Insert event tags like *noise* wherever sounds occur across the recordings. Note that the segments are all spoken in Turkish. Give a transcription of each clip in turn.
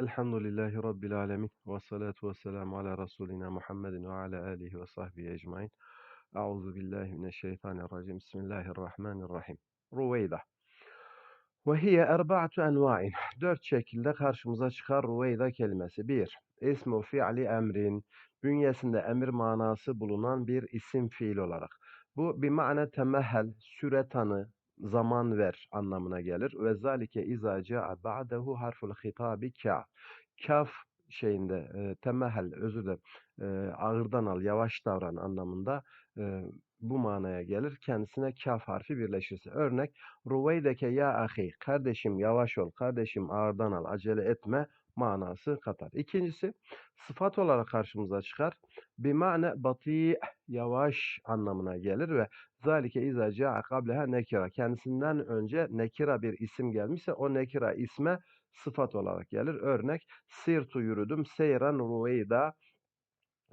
Elhamdülillahi Rabbil alemin. Ve salatu ve selamu ala Resulina Muhammedin ve ala alihi ve sahbihi ecmain. Euzu billahi mineşşeytanirracim. Bismillahirrahmanirrahim. Ruveyda. Ve hiye erba'atu enva'in. Dört şekilde karşımıza çıkar Ruveyda kelimesi. Bir, ismu fi'li emrin. Bünyesinde emir manası bulunan bir isim fiil olarak. Bu bir ma'ne temehel, süre tanı, zaman ver anlamına gelir. Ve zalike izâ câ'a ba'dehu harful hitabi kâ. Kaf şeyinde e, temehel özür dilerim e, ağırdan al yavaş davran anlamında e, bu manaya gelir. Kendisine kaf harfi birleşirse. Örnek Ruveydeke ya ahi kardeşim yavaş ol kardeşim ağırdan al acele etme manası katar. İkincisi sıfat olarak karşımıza çıkar. Bir mane batı yavaş anlamına gelir ve zalike izâ câ'a kableha nekira. Kendisinden önce nekira bir isim gelmişse o nekira isme sıfat olarak gelir. Örnek sirtu yürüdüm seyran ruveyda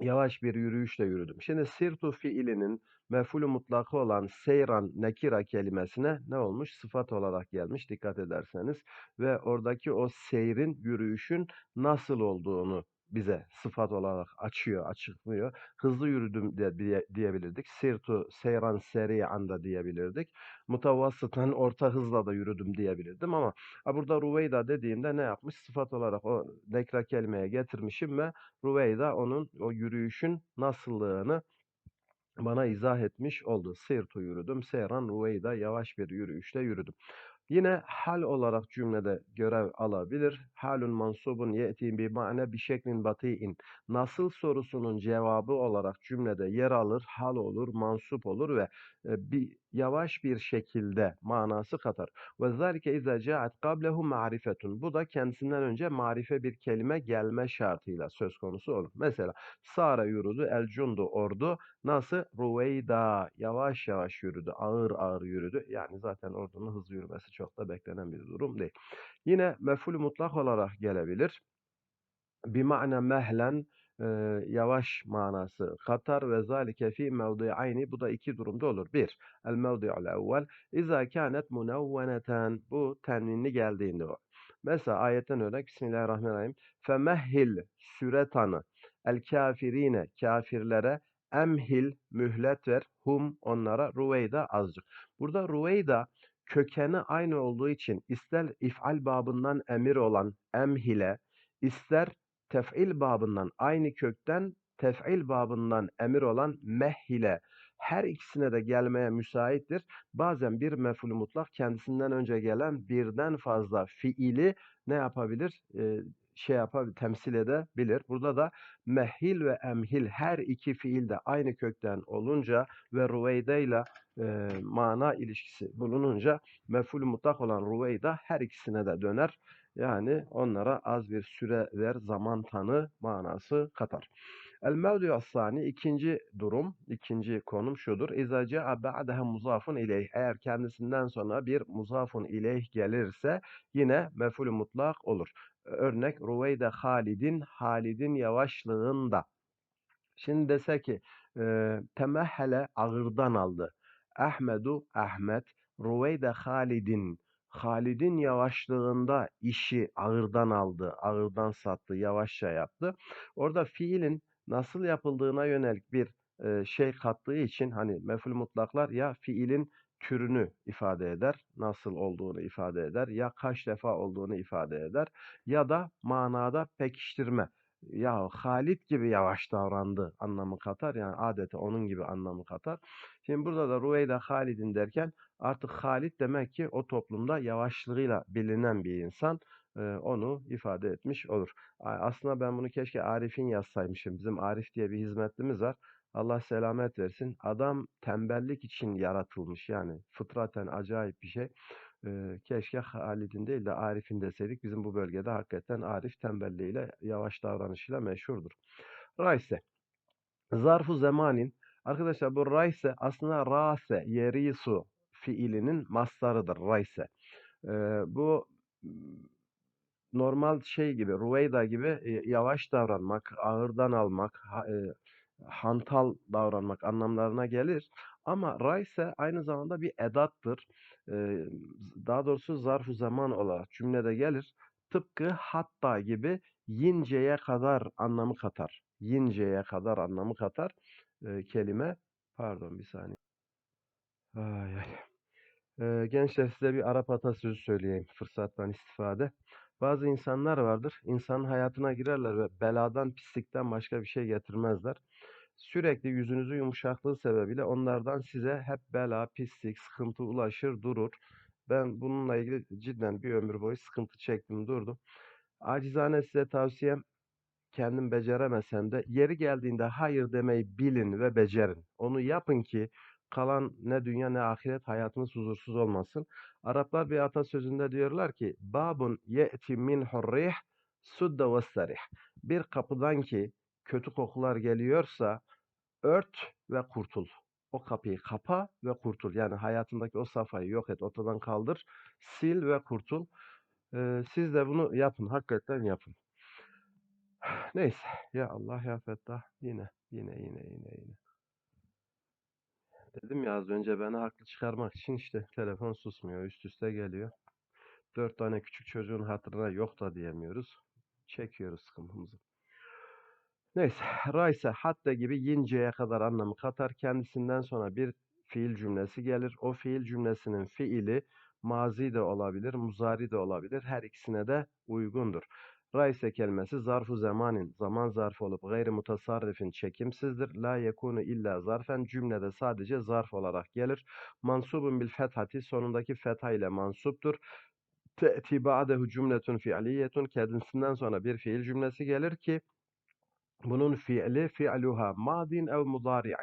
yavaş bir yürüyüşle yürüdüm. Şimdi sirtu fiilinin mef'ulü mutlakı olan seyran nekira kelimesine ne olmuş? Sıfat olarak gelmiş dikkat ederseniz ve oradaki o seyrin yürüyüşün nasıl olduğunu bize sıfat olarak açıyor, açıklıyor. Hızlı yürüdüm de diye, diyebilirdik. Sirtu seyran seri'an da diyebilirdik. Mutavassıtan orta hızla da yürüdüm diyebilirdim ama ha burada Ruveyda dediğimde ne yapmış? Sıfat olarak o nekra kelimeye getirmişim ve Ruveyda onun o yürüyüşün nasıllığını bana izah etmiş oldu. Sirtu yürüdüm. Seyran Ruveyda yavaş bir yürüyüşle yürüdüm. Yine hal olarak cümlede görev alabilir. Halun mansubun ye'ti bi ma'ne bi şeklin bati'in. Nasıl sorusunun cevabı olarak cümlede yer alır, hal olur, mansup olur ve e, bir yavaş bir şekilde manası katar. Ve zalike izâ câet qablehu ma'rifetun. Bu da kendisinden önce marife bir kelime gelme şartıyla söz konusu olur. Mesela Sara yürüdü, el cundu ordu. Nasıl? Ruveyda. Yavaş yavaş yürüdü, ağır ağır yürüdü. Yani zaten ordunun hızlı yürümesi çok da beklenen bir durum değil. Yine mef'ul mutlak olarak gelebilir. Bir ma'na mehlen yavaş manası katar ve zalike fi mevdi'ayni bu da iki durumda olur. Bir, el mevdi'ul evvel izâ kânet munevveneten bu tenvinli geldiğinde o. Mesela ayetten örnek Bismillahirrahmanirrahim. Femehhil süre tanı el kafirine kafirlere emhil mühlet ver hum onlara ruveyda azıcık. Burada ruveyda kökeni aynı olduğu için ister if'al babından emir olan emhile ister tef'il babından aynı kökten tef'il babından emir olan mehhile her ikisine de gelmeye müsaittir. Bazen bir mef'ul mutlak kendisinden önce gelen birden fazla fiili ne yapabilir? Ee, şey yapabilir, temsil edebilir. Burada da mehil ve emhil her iki fiil de aynı kökten olunca ve ruveyde ile mana ilişkisi bulununca mef'ul mutlak olan ruveyda her ikisine de döner. Yani onlara az bir süre ver, zaman tanı manası katar. El mevdi'u sani ikinci durum, ikinci konum şudur. İza ca'a ba'daha muzafun ileyh. Eğer kendisinden sonra bir muzafun ileyh gelirse yine mef'ul mutlak olur. Örnek Ruveyde Halid'in, Halid'in yavaşlığında. Şimdi dese ki e, temehhele ağırdan aldı. Ahmedu Ahmet, Ruveyde Halid'in, Halid'in yavaşlığında işi ağırdan aldı, ağırdan sattı, yavaşça yaptı. Orada fiilin nasıl yapıldığına yönelik bir şey kattığı için hani mef'ul mutlaklar ya fiilin türünü ifade eder, nasıl olduğunu ifade eder, ya kaç defa olduğunu ifade eder ya da manada pekiştirme. Ya Halit gibi yavaş davrandı anlamı katar. Yani adeta onun gibi anlamı katar. Şimdi burada da Rüveyda Halid'in derken artık Halit demek ki o toplumda yavaşlığıyla bilinen bir insan onu ifade etmiş olur. Aslında ben bunu keşke Arif'in yazsaymışım. Bizim Arif diye bir hizmetlimiz var. Allah selamet versin. Adam tembellik için yaratılmış yani fıtraten acayip bir şey. Keşke Halid'in değil de Arif'in deseydik. Bizim bu bölgede hakikaten Arif tembelliğiyle, yavaş davranışıyla meşhurdur. Rayse. Zarfu zemanin. Arkadaşlar bu rayse aslında rase, yerisu fiilinin mastarıdır. Rayse. Ee, bu normal şey gibi, Ruveyda gibi yavaş davranmak, ağırdan almak, e, hantal davranmak anlamlarına gelir. Ama ra ise aynı zamanda bir edattır. Daha doğrusu zarf zaman olarak cümlede gelir. tıpkı hatta gibi yinceye kadar anlamı katar. Yinceye kadar anlamı katar e, kelime. Pardon bir saniye. Ay ay. E, gençler size bir Arap atasözü söyleyeyim fırsattan istifade. Bazı insanlar vardır, insanın hayatına girerler ve beladan, pislikten başka bir şey getirmezler. Sürekli yüzünüzün yumuşaklığı sebebiyle onlardan size hep bela, pislik, sıkıntı ulaşır durur. Ben bununla ilgili cidden bir ömür boyu sıkıntı çektim durdum. Acizane size tavsiyem kendim beceremesem de yeri geldiğinde hayır demeyi bilin ve becerin. Onu yapın ki kalan ne dünya ne ahiret hayatınız huzursuz olmasın. Araplar bir atasözünde diyorlar ki babun ye'ti min hurrih sudda vesserih. Bir kapıdan ki kötü kokular geliyorsa ört ve kurtul. O kapıyı kapa ve kurtul. Yani hayatındaki o safhayı yok et, ortadan kaldır, sil ve kurtul. Ee, siz de bunu yapın, hakikaten yapın. Neyse, ya Allah ya Fettah, yine, yine, yine, yine, yine. Dedim ya az önce beni haklı çıkarmak için işte telefon susmuyor, üst üste geliyor. Dört tane küçük çocuğun hatırına yok da diyemiyoruz. Çekiyoruz sıkıntımızı. Neyse, ra ise hatta gibi yinceye kadar anlamı katar. Kendisinden sonra bir fiil cümlesi gelir. O fiil cümlesinin fiili mazi de olabilir, muzari de olabilir. Her ikisine de uygundur. Ra ise kelimesi zarfu zamanin, zaman zarfı olup gayri mutasarrifin çekimsizdir. La yekunu illa zarfen cümlede sadece zarf olarak gelir. Mansubun bil fethati sonundaki fetha ile mansuptur. Te'ti ba'dehu cümletun fi'liyetun kendisinden sonra bir fiil cümlesi gelir ki bunun fiili fi'luha madin ev mudari'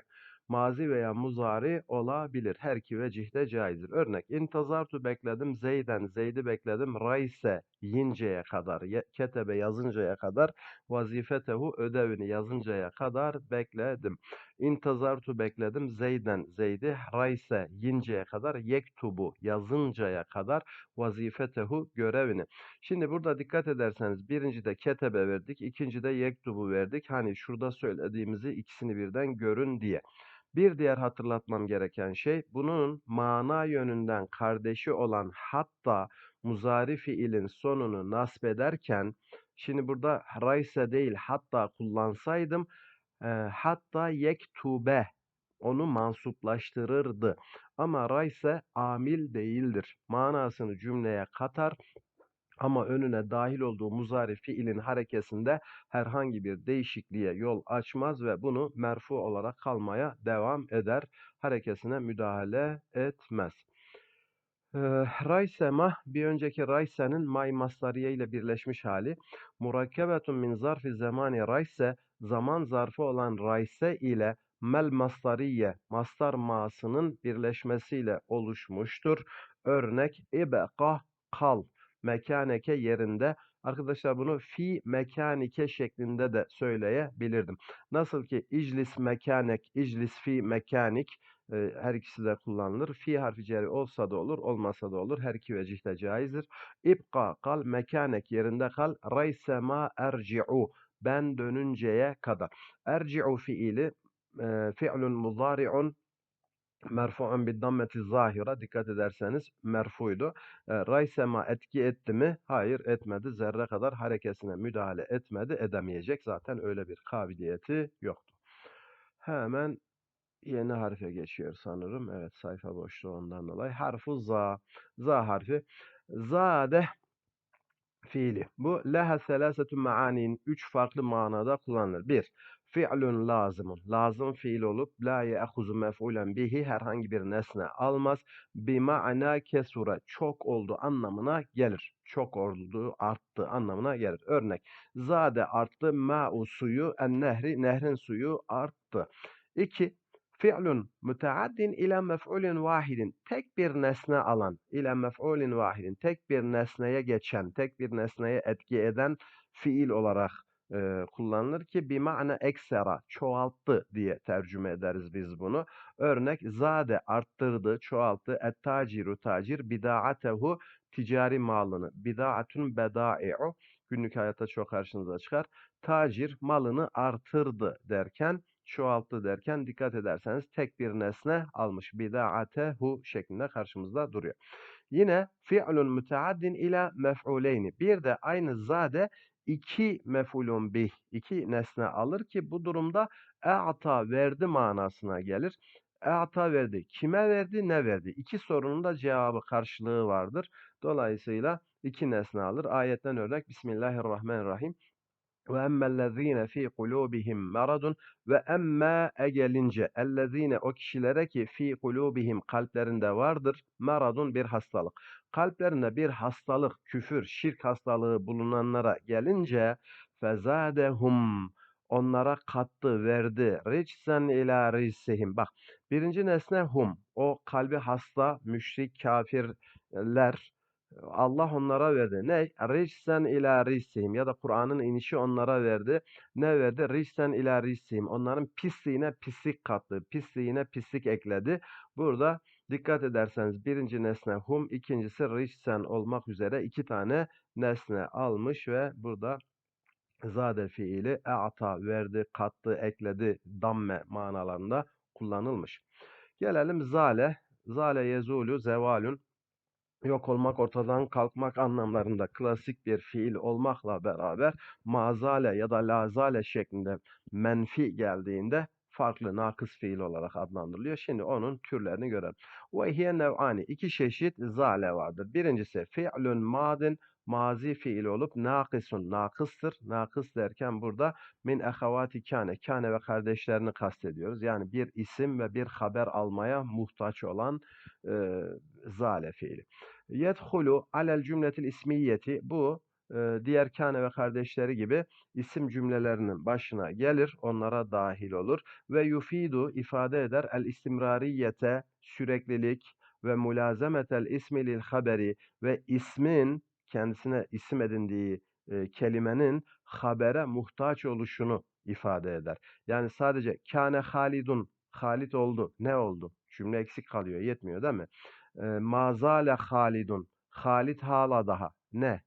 mazi veya muzari olabilir. Her iki vecihde caizdir. Örnek intazartu bekledim zeyden zeydi bekledim rayse yinceye kadar ketebe yazıncaya kadar vazifetehu ödevini yazıncaya kadar bekledim. İntazartu bekledim zeyden zeydi rayse yinceye kadar yektubu yazıncaya kadar vazifetehu görevini. Şimdi burada dikkat ederseniz birincide ketebe verdik, ikincide yektubu verdik. Hani şurada söylediğimizi ikisini birden görün diye. Bir diğer hatırlatmam gereken şey bunun mana yönünden kardeşi olan hatta muzari fiilin sonunu nasb ederken şimdi burada rayse değil hatta kullansaydım e, hatta yektube onu mansuplaştırırdı. Ama rayse amil değildir. Manasını cümleye katar ama önüne dahil olduğu muzari fiilin harekesinde herhangi bir değişikliğe yol açmaz ve bunu merfu olarak kalmaya devam eder. Harekesine müdahale etmez. Ee, raysema bir önceki raysenin may masdariye ile birleşmiş hali. Murakkebetun min zarfi zamani rayse zaman zarfı olan rayse ile mel masdariye mastar masının birleşmesiyle oluşmuştur. Örnek ibqa kal mekaneke yerinde. Arkadaşlar bunu fi mekanike şeklinde de söyleyebilirdim. Nasıl ki iclis mekanek, iclis fi mekanik e, her ikisi de kullanılır. Fi harfi ceri olsa da olur, olmasa da olur. Her iki vecihte caizdir. İbqa kal, mekanek yerinde kal. Raysema erci'u ben dönünceye kadar. Erci'u fiili e, fi'lun muzari'un merfu'un bir dammeti zahira dikkat ederseniz merfuydu. E, raysema etki etti mi? Hayır etmedi. Zerre kadar harekesine müdahale etmedi. Edemeyecek. Zaten öyle bir kabiliyeti yoktu. Hemen yeni harfe geçiyor sanırım. Evet sayfa boşluğu ondan dolayı. Harfu za. Za harfi. Zade fiili. Bu leha selasetü maanin. Üç farklı manada kullanılır. Bir, fi'lun lazımın. Lazım fiil olup la ye'huzu mef'ulen bihi herhangi bir nesne almaz. Bi ma'na kesura. Çok oldu anlamına gelir. Çok oldu, arttı anlamına gelir. Örnek. Zade arttı ma'u suyu en nehri. Nehrin suyu arttı. İki, fi'lun müteaddin ile mef'ulin vahidin. Tek bir nesne alan ile mef'ulin vahidin. Tek bir nesneye geçen, tek bir nesneye etki eden fiil olarak e, kullanılır ki bir ma'na eksera çoğalttı diye tercüme ederiz biz bunu. Örnek zade arttırdı, çoğalttı. Et taciru tacir bidaatehu ticari malını. Bidaatun bedai'u günlük hayatta çok karşınıza çıkar. Tacir malını artırdı derken çoğalttı derken dikkat ederseniz tek bir nesne almış. Bidaatehu şeklinde karşımızda duruyor. Yine fi'lun müteaddin ila mef'uleyni. Bir de aynı zade iki mef'ulun bih, iki nesne alır ki bu durumda e'ta verdi manasına gelir. E'ta verdi. Kime verdi, ne verdi? İki sorunun da cevabı karşılığı vardır. Dolayısıyla iki nesne alır. Ayetten örnek Bismillahirrahmanirrahim. Ve emmellezine fi kulubihim maradun ve emme e gelince ellezine o ki fi kulubihim kalplerinde vardır maradun bir hastalık. Kalplerinde bir hastalık, küfür, şirk hastalığı bulunanlara gelince fezadehum onlara kattı, verdi. Ricsen ila rissihim. Bak birinci nesne hum. O kalbi hasta, müşrik, kafirler Allah onlara verdi. Ne? Ricsen ila rissihim ya da Kur'an'ın inişi onlara verdi. Ne verdi? Ricsen ila rissihim. Onların pisliğine pislik kattı. Pisliğine pislik ekledi. Burada dikkat ederseniz birinci nesne hum, ikincisi ricsen olmak üzere iki tane nesne almış ve burada zade fiili e'ta verdi, kattı, ekledi, damme manalarında kullanılmış. Gelelim zale. Zale yezulu zevalun yok olmak, ortadan kalkmak anlamlarında klasik bir fiil olmakla beraber mazale ya da lazale şeklinde menfi geldiğinde farklı nakıs fiil olarak adlandırılıyor. Şimdi onun türlerini görelim. Ve hiye nev'ani. iki çeşit zale vardır. Birincisi fi'lun madin mazi fiil olup nakisun nakıstır. Nakıs derken burada min ehavati kâne. Kâne ve kardeşlerini kastediyoruz. Yani bir isim ve bir haber almaya muhtaç olan e, zale fiili. Yedhulu alel cümletil ismiyeti bu e, diğer kâne ve kardeşleri gibi isim cümlelerinin başına gelir, onlara dahil olur ve yufidu ifade eder el istimrariyete süreklilik ve mulazemetel ismi lil haberi ve ismin kendisine isim edindiği e, kelimenin habere muhtaç oluşunu ifade eder. Yani sadece kâne halidun, Halit oldu. Ne oldu? Cümle eksik kalıyor, yetmiyor değil mi? E, mazale halidun. Halit hala daha. Ne?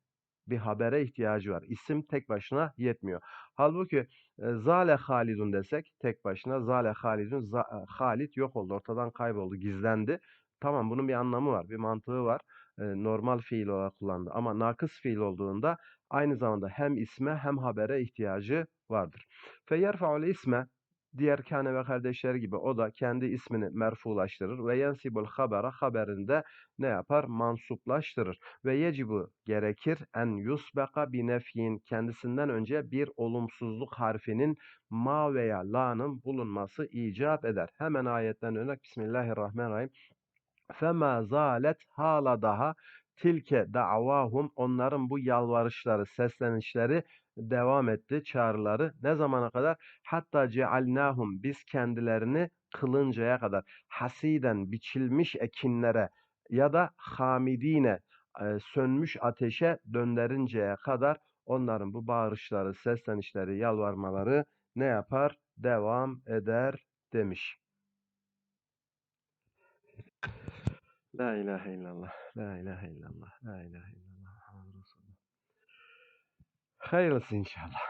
Bir habere ihtiyacı var. İsim tek başına yetmiyor. Halbuki e, zale halidun desek tek başına zale halidun za, halit yok oldu. Ortadan kayboldu, gizlendi. Tamam bunun bir anlamı var, bir mantığı var. Normal fiil olarak kullandı. Ama nakıs fiil olduğunda aynı zamanda hem isme hem habere ihtiyacı vardır. Feyerfa'ul isme diğer kâne ve kardeşleri gibi o da kendi ismini merfulaştırır ve yensibul habera haberinde ne yapar? Mansuplaştırır. Ve yecibu gerekir en yusbeka bi nefyin kendisinden önce bir olumsuzluk harfinin ma veya la'nın bulunması icap eder. Hemen ayetten örnek Bismillahirrahmanirrahim. Fema zalet hala daha tilke da'vahum onların bu yalvarışları, seslenişleri devam etti, çağrıları. Ne zamana kadar? Hatta cealnahum biz kendilerini kılıncaya kadar hasiden biçilmiş ekinlere ya da hamidine e, sönmüş ateşe döndürünceye kadar onların bu bağırışları, seslenişleri, yalvarmaları ne yapar? Devam eder demiş. La ilahe illallah. La ilahe illallah. La ilahe illallah. Resulullah. Hayırlısı inşallah.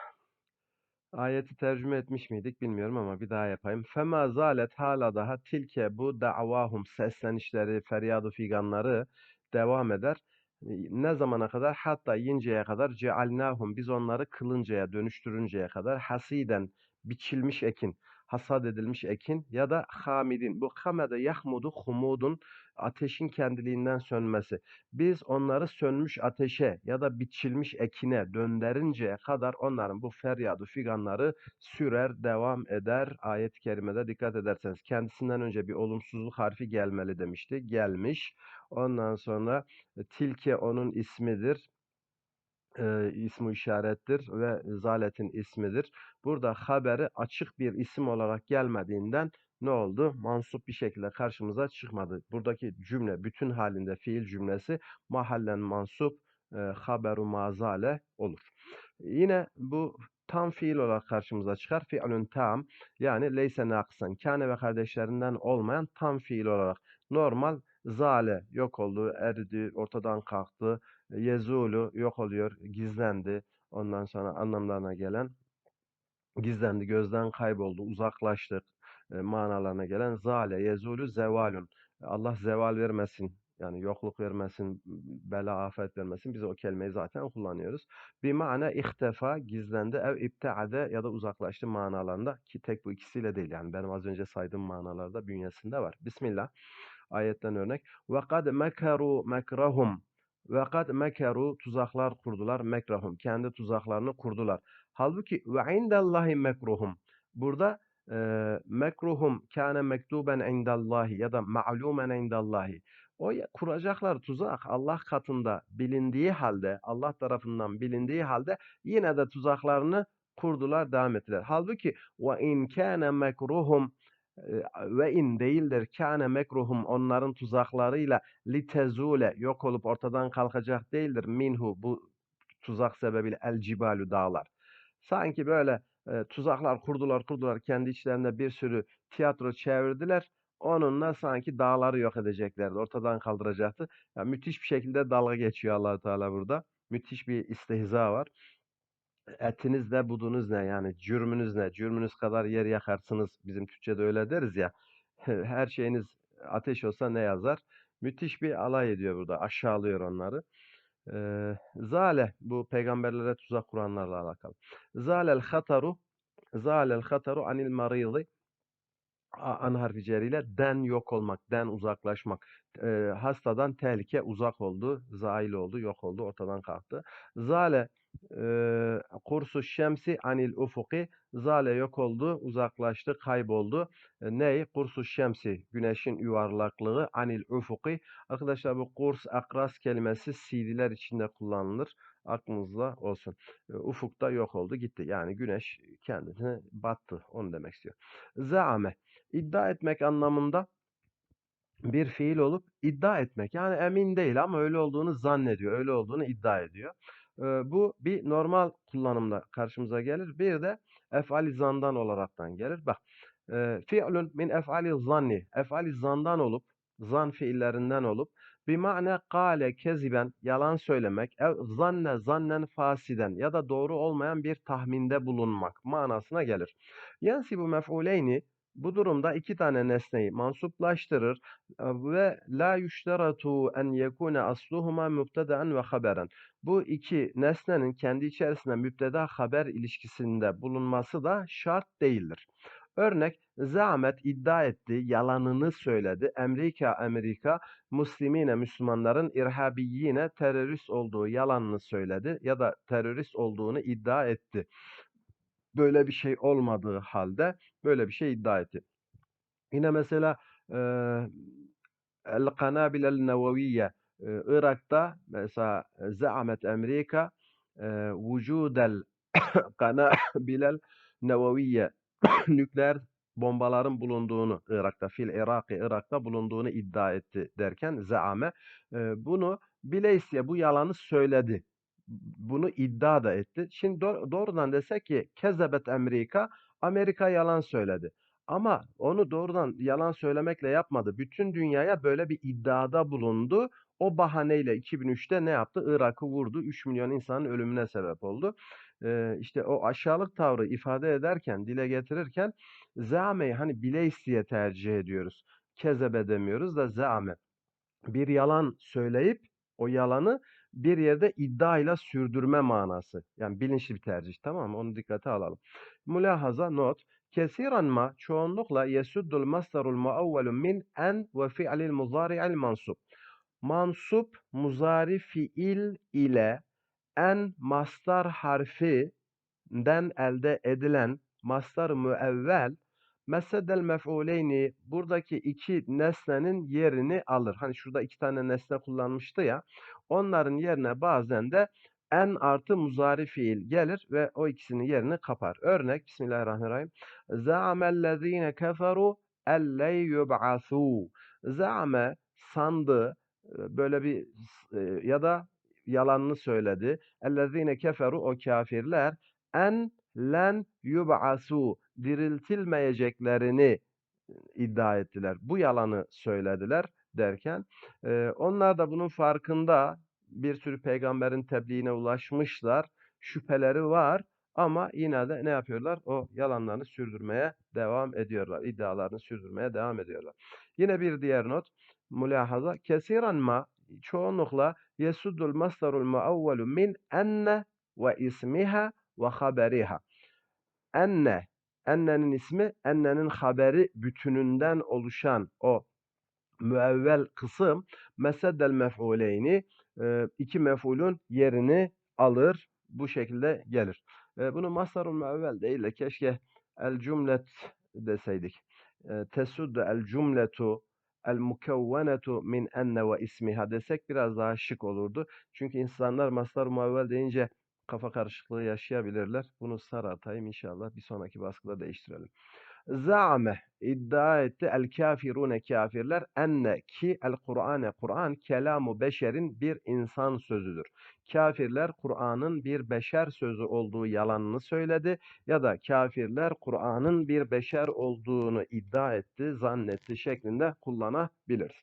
Ayeti tercüme etmiş miydik bilmiyorum ama bir daha yapayım. Fema zalet hala daha tilke bu davahum seslenişleri, feryadı figanları devam eder. Ne zamana kadar? Hatta yinceye kadar cealnahum biz onları kılıncaya dönüştürünceye kadar hasiden biçilmiş ekin, hasat edilmiş ekin ya da hamidin. Bu hamede yahmudu humudun ateşin kendiliğinden sönmesi. Biz onları sönmüş ateşe ya da biçilmiş ekine döndürünceye kadar onların bu feryadı figanları sürer, devam eder. Ayet-i kerimede dikkat ederseniz kendisinden önce bir olumsuzluk harfi gelmeli demişti. Gelmiş. Ondan sonra tilke onun ismidir e, ismi işarettir ve zaletin ismidir. Burada haberi açık bir isim olarak gelmediğinden ne oldu? Mansup bir şekilde karşımıza çıkmadı. Buradaki cümle bütün halinde fiil cümlesi mahallen mansup e, haberu mazale olur. Yine bu tam fiil olarak karşımıza çıkar. Fi'lün tam yani leyse naksan kâne ve kardeşlerinden olmayan tam fiil olarak normal zale yok oldu, eridi, ortadan kalktı, yezulu yok oluyor, gizlendi. Ondan sonra anlamlarına gelen gizlendi, gözden kayboldu, uzaklaştık e, manalarına gelen zale, yezulu, zevalun. Allah zeval vermesin Yani yokluk vermesin, bela afet vermesin. Biz o kelimeyi zaten kullanıyoruz. Bir mana ihtefa, gizlendi, ev ipteade ya da uzaklaştı manalarında ki tek bu ikisiyle değil. Yani benim az önce saydığım manalarda bünyesinde var. Bismillah. Ayetten örnek. Ve kad mekaru mekrahum. Ve kad mekeru tuzaklar kurdular. Mekrahum. Kendi tuzaklarını kurdular. Halbuki ve indallahi mekruhum. Burada e, mekruhum kâne mektuben indallahi ya da ma'lumen indallahi. O kuracaklar tuzak Allah katında bilindiği halde, Allah tarafından bilindiği halde yine de tuzaklarını kurdular, devam ettiler. Halbuki ve in kâne mekruhum ve in değildir kâne mekruhum onların tuzaklarıyla litezule yok olup ortadan kalkacak değildir minhu bu tuzak sebebiyle el cibalu dağlar. Sanki böyle e, tuzaklar kurdular kurdular kendi içlerinde bir sürü tiyatro çevirdiler. Onunla sanki dağları yok edeceklerdi. Ortadan kaldıracaktı. Ya müthiş bir şekilde dalga geçiyor allah Teala burada. Müthiş bir istihza var. Etiniz ne, budunuz ne? Yani cürmünüz ne? Cürmünüz kadar yer yakarsınız. Bizim Türkçe'de öyle deriz ya. *laughs* Her şeyiniz ateş olsa ne yazar? Müthiş bir alay ediyor burada. Aşağılıyor onları. Eee, zale bu peygamberlere tuzak kuranlarla alakalı. Zalel hataru zalel hataru anil maridi an harfi ceriyle den yok olmak, den uzaklaşmak. Eee, hastadan tehlike uzak oldu, zail oldu, yok oldu, ortadan kalktı. Zale kursu şemsi anil ufuki zale yok oldu, uzaklaştı, kayboldu. E, ney? Kursu şemsi, güneşin yuvarlaklığı anil ufuki. Arkadaşlar bu kurs akras kelimesi CD'ler içinde kullanılır. Aklınızda olsun. E, ufukta yok oldu, gitti. Yani güneş kendini battı. Onu demek istiyor. Zaame iddia etmek anlamında bir fiil olup iddia etmek. Yani emin değil ama öyle olduğunu zannediyor, öyle olduğunu iddia ediyor. Bu bir normal kullanımda karşımıza gelir. Bir de efali zandan olaraktan gelir. Bak, e, fi'lun min efali zanni, efali zandan olup, zan fiillerinden olup, bir ma'ne kale keziben, yalan söylemek, ev zanne zannen fasiden ya da doğru olmayan bir tahminde bulunmak manasına gelir. Yensibu mef'uleyni bu durumda iki tane nesneyi mansuplaştırır ve la yüşteratu en yekune asluhuma mübteda'en ve haberen. Bu iki nesnenin kendi içerisinde mübteda haber ilişkisinde bulunması da şart değildir. Örnek, zahmet iddia etti, yalanını söyledi. Amerika, Amerika, Müslimine, Müslümanların irhabiyine terörist olduğu yalanını söyledi ya da terörist olduğunu iddia etti. Böyle bir şey olmadığı halde böyle bir şey iddia etti. Yine mesela El Kanabilel Neveviye eee, Irak'ta mesela zaamet Amerika eee vücudel *coughs* Kanabilel Neveviye *coughs* nükleer bombaların bulunduğunu Irak'ta fil Iraki Irak'ta bulunduğunu iddia etti derken zaame eee, bunu bileysiye bu yalanı söyledi. Bunu iddia da etti. Şimdi do- doğrudan desek ki kezebet Amerika Amerika yalan söyledi. Ama onu doğrudan yalan söylemekle yapmadı. Bütün dünyaya böyle bir iddiada bulundu. O bahaneyle 2003'te ne yaptı? Irak'ı vurdu. 3 milyon insanın ölümüne sebep oldu. Ee, işte o aşağılık tavrı ifade ederken, dile getirirken zâmeyi hani bileysiye tercih ediyoruz. Kezebe demiyoruz da zâme. Bir yalan söyleyip o yalanı bir yerde iddiayla sürdürme manası. Yani bilinçli bir tercih tamam mı? Onu dikkate alalım. Mülahaza not. Kesiran ma çoğunlukla yesuddul masdarul muavvelu min en ve fi'lil muzari'il mansub. Mansup muzari fiil ile en mastar harfinden elde edilen mastar müevvel mesedel mef'uleyni buradaki iki nesnenin yerini alır. Hani şurada iki tane nesne kullanmıştı ya. Onların yerine bazen de en artı muzari fiil gelir ve o ikisinin yerini kapar. Örnek Bismillahirrahmanirrahim. Za'amellezine keferu elley yub'asû. Za'ame sandı e, böyle bir e, ya da yalanını söyledi. Ellezine keferu o kafirler en len yub'asu diriltilmeyeceklerini iddia ettiler. Bu yalanı söylediler derken e, onlar da bunun farkında bir sürü peygamberin tebliğine ulaşmışlar. Şüpheleri var ama yine de ne yapıyorlar? O yalanlarını sürdürmeye devam ediyorlar. iddialarını sürdürmeye devam ediyorlar. Yine bir diğer not. mülahaza kesiran ma çoğunlukla yesuddul masdarul muavvelu min enne ve ismiha ve haberiha. Enne, ennenin ismi, ennenin haberi bütününden oluşan o müevvel kısım meseddel mef'uleyni iki mef'ulün yerini alır. Bu şekilde gelir. Bunu masarul müevvel değil de keşke el cümlet deseydik. E, tesuddu el cümletu el mukevvenetu min enne ve ismiha desek biraz daha şık olurdu. Çünkü insanlar masar müevvel deyince kafa karışıklığı yaşayabilirler. Bunu sarartayım inşallah bir sonraki baskıda değiştirelim. Za'ame iddia etti el kafirune kafirler enne ki el Kur'ane Kur'an kelamu beşerin bir insan sözüdür. Kafirler Kur'an'ın bir beşer sözü olduğu yalanını söyledi ya da kafirler Kur'an'ın bir beşer olduğunu iddia etti, zannetti şeklinde kullanabiliriz.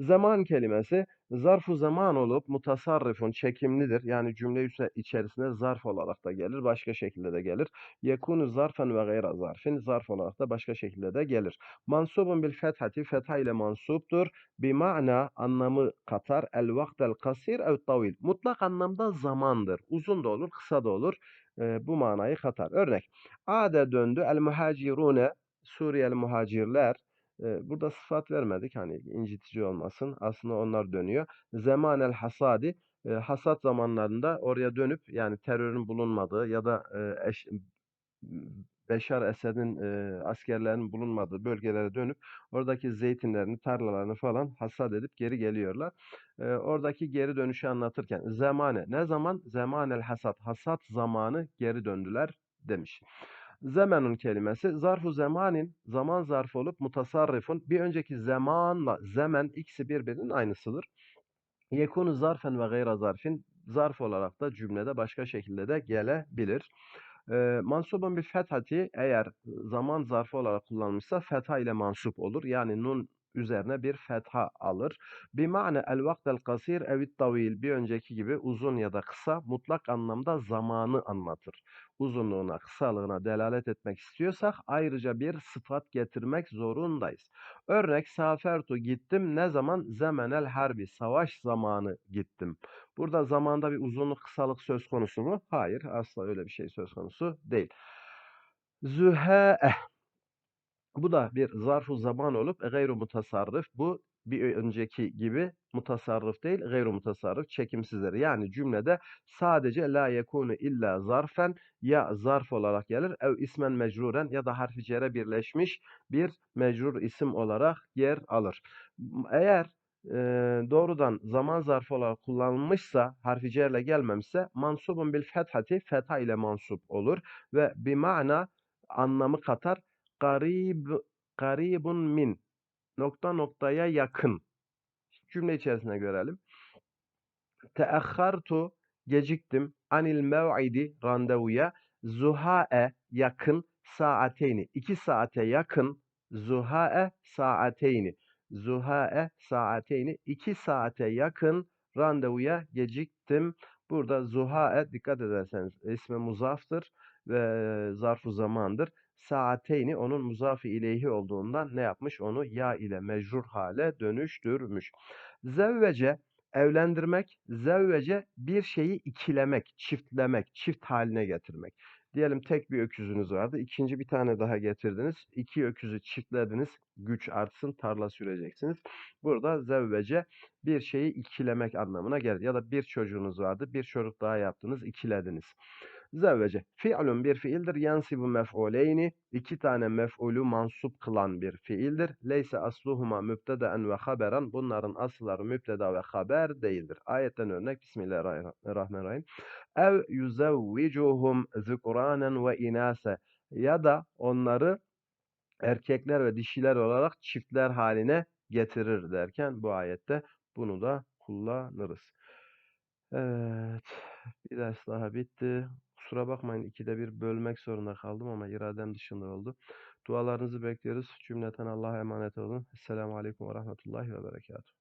Zaman kelimesi zarfu zaman olup mutasarrifun çekimlidir. Yani cümle içerisinde zarf olarak da gelir, başka şekilde de gelir. Yekunu zarfen ve gayra zarfin zarf olarak da başka şekilde de gelir. Mansubun bil fethati fetha ile mansuptur. Bi ma'na anlamı katar. El vaktel kasir ev tavil. Mutlak anlamda zamandır. Uzun da olur, kısa da olur. E, bu manayı katar. Örnek. Ade döndü el muhacirune Suriyeli muhacirler burada sıfat vermedik hani incitici olmasın. Aslında onlar dönüyor. Zemanel hasadi hasat zamanlarında oraya dönüp yani terörün bulunmadığı ya da eş, Beşar Esed'in e, askerlerinin bulunmadığı bölgelere dönüp oradaki zeytinlerini, tarlalarını falan hasat edip geri geliyorlar. E, oradaki geri dönüşü anlatırken zamane ne zaman? Zemanel hasat. Hasat zamanı geri döndüler demiş. Zemenun kelimesi zarfu zemanin zaman zarfı olup mutasarrifun bir önceki zamanla zemen ikisi birbirinin aynısıdır. Yekunu zarfen ve gayra zarfin zarf olarak da cümlede başka şekilde de gelebilir. E, mansubun bir fethati eğer zaman zarfı olarak kullanılmışsa fetha ile mansup olur. Yani nun üzerine bir fetha alır. Bir mane el vaktel kasir evit tavil bir önceki gibi uzun ya da kısa mutlak anlamda zamanı anlatır. Uzunluğuna, kısalığına delalet etmek istiyorsak ayrıca bir sıfat getirmek zorundayız. Örnek safertu gittim ne zaman? Zemenel harbi savaş zamanı gittim. Burada zamanda bir uzunluk kısalık söz konusu mu? Hayır asla öyle bir şey söz konusu değil. Zühe'eh bu da bir zarfu zaman olup gayru mutasarrif. Bu bir önceki gibi mutasarrif değil, gayru mutasarrif, çekimsizdir. Yani cümlede sadece la yekunu illa zarfen ya zarf olarak gelir, ev ismen mecruren ya da harfi cere birleşmiş bir mecrur isim olarak yer alır. Eğer e, doğrudan zaman zarfı olarak kullanılmışsa, harfi cerle gelmemişse mansubun bil fethati, fetha ile mansup olur ve bir mana anlamı katar garib garibun min nokta noktaya yakın. Cümle içerisine görelim. Teahhartu geciktim anil mev'idi randevuya zuhae yakın saateyni. iki saate yakın zuhae saateyni. Zuhae saateyni. iki saate yakın randevuya geciktim. Burada zuhae dikkat ederseniz ismi muzaftır ve zarfu zamandır saateyni onun muzafi ileyhi olduğundan ne yapmış? Onu ya ile mecrur hale dönüştürmüş. Zevvece evlendirmek, zevvece bir şeyi ikilemek, çiftlemek, çift haline getirmek. Diyelim tek bir öküzünüz vardı. ikinci bir tane daha getirdiniz. İki öküzü çiftlediniz. Güç artsın, tarla süreceksiniz. Burada zevvece bir şeyi ikilemek anlamına gelir. Ya da bir çocuğunuz vardı. Bir çocuk daha yaptınız, ikilediniz. Zevvece. Fi'lun bir fiildir. Yansibu mef'uleyni. iki tane mef'ulü mansup kılan bir fiildir. Leyse asluhuma mübteden ve haberen. Bunların asılları mübteda ve haber değildir. Ayetten örnek. Bismillahirrahmanirrahim. Ev yuzevvicuhum zükuranen ve inase. Ya da onları erkekler ve dişiler olarak çiftler haline getirir derken bu ayette bunu da kullanırız. Evet. Bir ders daha bitti. Kusura bakmayın ikide bir bölmek zorunda kaldım ama iradem dışında oldu. Dualarınızı bekliyoruz. Cümleten Allah'a emanet olun. Esselamu Aleyküm ve Rahmetullahi ve Berekatuhu.